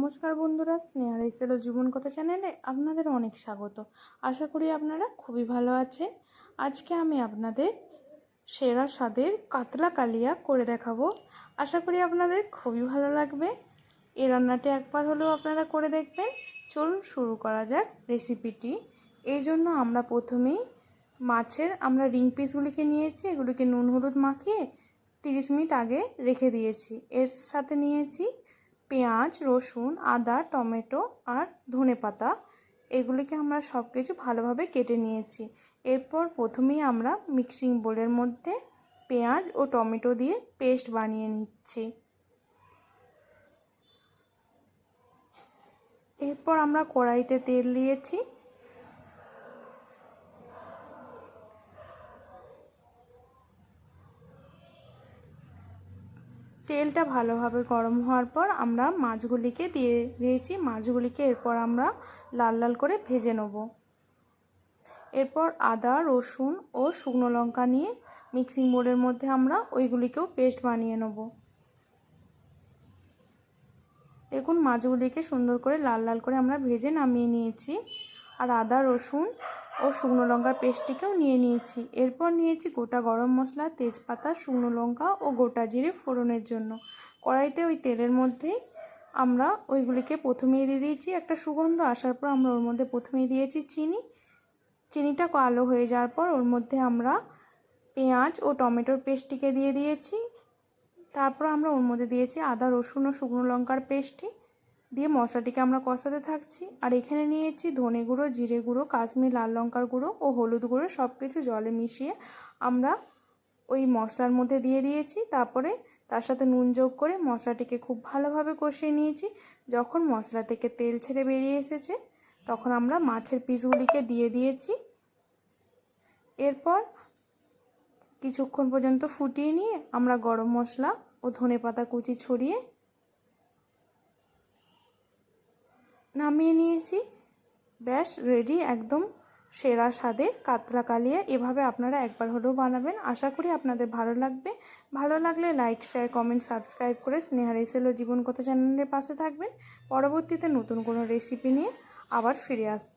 নমস্কার বন্ধুরা, স্নেহা রাইসেল জীবন কথা চ্যানেলে আপনাদের অনেক স্বাগত। আশা করি আপনারা খুবই ভালো আছেন। আজকে আমি আপনাদের সেরা স্বাদের কাতলা কালিয়া করে দেখাবো। আশা করি আপনাদের খুবই ভালো লাগবে। এই রান্নাটি একবার হলেও আপনারা করে দেখবেন। চলুন শুরু করা যাক রেসিপিটি এই জন্য আমরা প্রথমেই মাছের, আমরা রিং পিসগুলিকে নিয়েছি, এগুলিকে নুন হলুদ মাখিয়ে তিরিশ মিনিট আগে রেখে দিয়েছি। এর সাথে নিয়েছি পেঁয়াজ, রসুন, আদা, টমেটো আর ধনে পাতা, এগুলিকে আমরা সব কিছু ভালোভাবে কেটে নিয়েছি। এরপর প্রথমেই আমরা মিক্সিং বোলের মধ্যে পেঁয়াজ ও টমেটো দিয়ে পেস্ট বানিয়ে নিচ্ছি। এরপর আমরা কড়াইতে তেল দিয়েছি। তেলটা ভালোভাবে গরম হওয়ার পর আমরা মাছগুলিকে দিয়ে দিয়েছি। মাছগুলিকে এরপর আমরা লাল লাল করে ভেজে নেব। এরপর আদা, রসুন ও শুকনো লঙ্কা নিয়ে মিক্সিং বোর্ডের মধ্যে আমরা ওইগুলিকেও পেস্ট বানিয়ে নেব। দেখুন, মাছগুলিকে সুন্দর করে লাল লাল করে আমরা ভেজে নামিয়ে নিয়েছি। আর আদা, রসুন ও শুকনো লঙ্কার পেস্টটিকেও নিয়ে নিয়েছি। এরপর নিয়েছি গোটা গরম মশলা, তেজপাতা, শুকনো লঙ্কা ও গোটা জিরে ফোড়নের জন্য। কড়াইতে ওই তেলের মধ্যেই আমরা ওইগুলিকে প্রথমেই দিয়ে দিয়েছি। একটা সুগন্ধ আসার পর আমরা ওর মধ্যে প্রথমেই দিয়েছি চিনি। চিনিটা কালো হয়ে যাওয়ার পর ওর মধ্যে আমরা পেঁয়াজ ও টমেটোর পেস্টটিকে দিয়ে দিয়েছি। তারপর আমরা ওর মধ্যে দিয়েছি আদা, রসুন ও শুকনো লঙ্কার পেস্টটি। দিয়ে মশলাটিকে আমরা কষাতে থাকছি। আর এখানে নিয়েছি ধনে গুঁড়ো, জিরে গুঁড়ো, কাশ্মীর লাল লঙ্কার গুঁড়ো ও হলুদ গুঁড়ো সব কিছু জলে মিশিয়ে আমরা ওই মশলার মধ্যে দিয়ে দিয়েছি। তারপরে তার সাথে নুন যোগ করে মশলাটিকে খুব ভালোভাবে কষিয়ে নিয়েছি। যখন মশলা থেকে তেল ছেড়ে বেরিয়ে এসেছে, তখন আমরা মাছের পিসগুলিকে দিয়ে দিয়েছি। এরপর কিছুক্ষণ পর্যন্ত ফুটিয়ে নিয়ে আমরা গরম মশলা ও ধনে পাতা কুচি ছড়িয়ে নামিয়ে নিয়েছি। ব্যাস রেডি একদম সেরা স্বাদের কাতলা কালিয়া। এভাবে আপনারা একবার হলেও বানাবেন। আশা করি আপনাদের ভালো লাগবে। ভালো লাগলে লাইক শেয়ার কমেন্ট সাবস্ক্রাইব করে স্নেহা রেসেল জীবন কথা চ্যানেলের পাশে থাকবেন। পরবর্তীতে নতুন কোনো রেসিপি নিয়ে আবার ফিরে আসব।